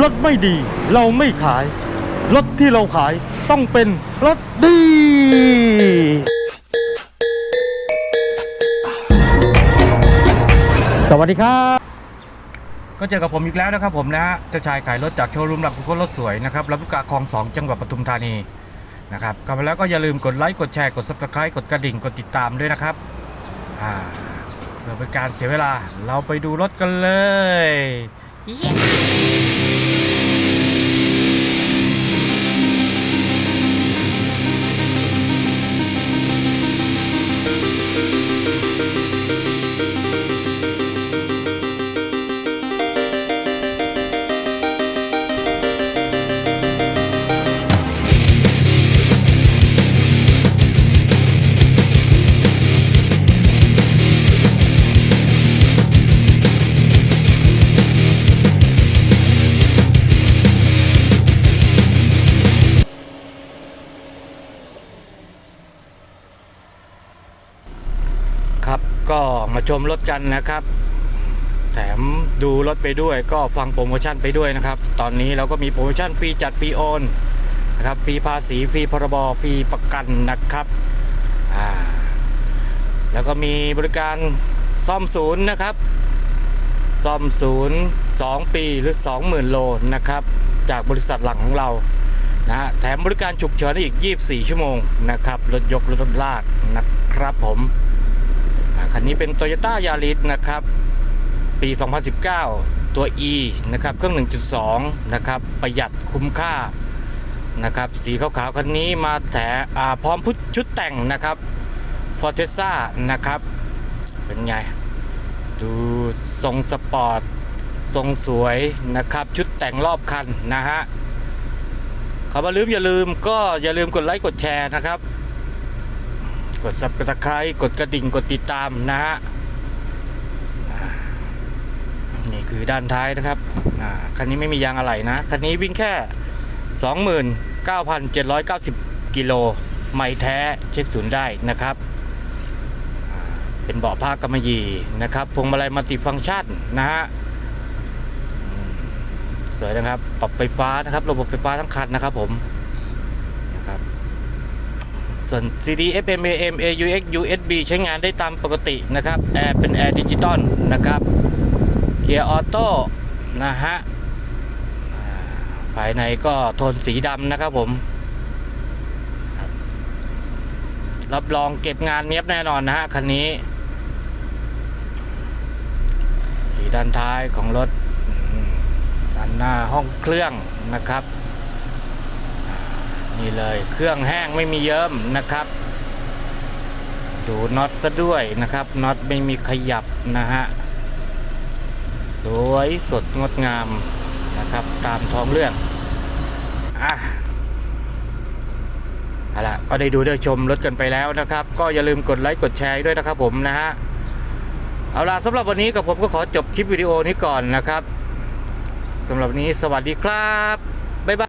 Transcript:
รถไม่ดี เราไม่ขาย รถที่เราขายต้องเป็นรถดี สวัสดีครับ ก็เจอกับผมอีกแล้วนะครับผมนะฮะเจ้าชายขายรถจากโชว์รูมหลักทุกคนรถสวยนะครับรับลูกกาคลอง2จังหวัดปทุมธานีนะครับกลับมาแล้วก็อย่าลืมกดไลค์กดแชร์กด subscribe กดกระดิ่งกดติดตามด้วยนะครับอ่าเพื่อเป็นการเสียเวลาเราไปดูรถกันเลยค ก็มาชมรถกันนะครับ แถมดูรถไปด้วย ก็ฟังโปรโมชั่นไปด้วยนะครับ ตอนนี้เราก็มีโปรโมชั่นฟรีจัดฟรีโอนนะครับฟรีภาษีฟรีพรบฟรีประกันนะครับอ่าแล้วก็มีบริการซ่อมศูนย์นะครับ ซ่อมศูนย์2ปีหรือ 20,000 โลนะครับ จากบริษัทหลังของเรานะแถมบริการฉุกเฉินอีก 24 ชั่วโมงนะครับรถยกรถลากนะครับผม คันนี้เป็น Toyota Yaris นะครับ ปี 2019 ตัว E นะครับ เครื่อง 1.2 นะครับ ประหยัดคุ้มค่านะครับ สีขาวๆคันนี้มาแถพร้อมพุชุดแต่งนะครับ f o r t e s a นะครับ เป็นไง ดูทรงสปอร์ต ทรงสวยนะครับ ชุดแต่งรอบคันนะฮะคำว่าลืมอย่าลืมก็อย่าลืมกดไลค์กดแชร์นะครับ กด subscribe กดกระดิ่งกดติดตามนะฮะนี่คือด้านท้ายนะครับอ่าคันนี้ไม่มียางอะไหล่นะ คันนี้วิ่งแค่ 29,790 กิโลไม่แท้เช็คศูนย์ได้นะครับ เป็นเบาะผ้ากำมะหยี่นะครับพวงมาลัยมัลติฟังก์ชันนะฮะสวยนะครับ ปรับไฟฟ้านะครับ ระบบไฟฟ้าทั้งคันนะครับผม ส่วน CD FM AM AUX USB ใช้งานได้ตามปกตินะครับแอร์เป็นแอร์ดิจิตอลนะครับเกียร์ออโต้นะฮะภายในก็โทนสีดำนะครับผม รับรองเก็บงานเนี้ยบแน่นอนนะฮะคันนี้ด้านท้ายของรถด้านหน้าห้องเครื่องนะครับ นี่เลยเครื่องแห้งไม่มีเยิ้มนะครับ ดูน็อตซะด้วยนะครับน็อตไม่มีขยับนะฮะสวยสดงดงามนะครับตามท้องเรื่องอะเอาล่ะก็ได้ดูได้ชมรถกันไปแล้วนะครับ ก็อย่าลืมกดไลค์กดแชร์ด้วยนะครับผมนะฮะเอาล่ะสำหรับวันนี้กับผมก็ขอจบคลิปวิดีโอนี้ก่อนนะครับสำหรับนี้สวัสดีครับ บ๊ายบาย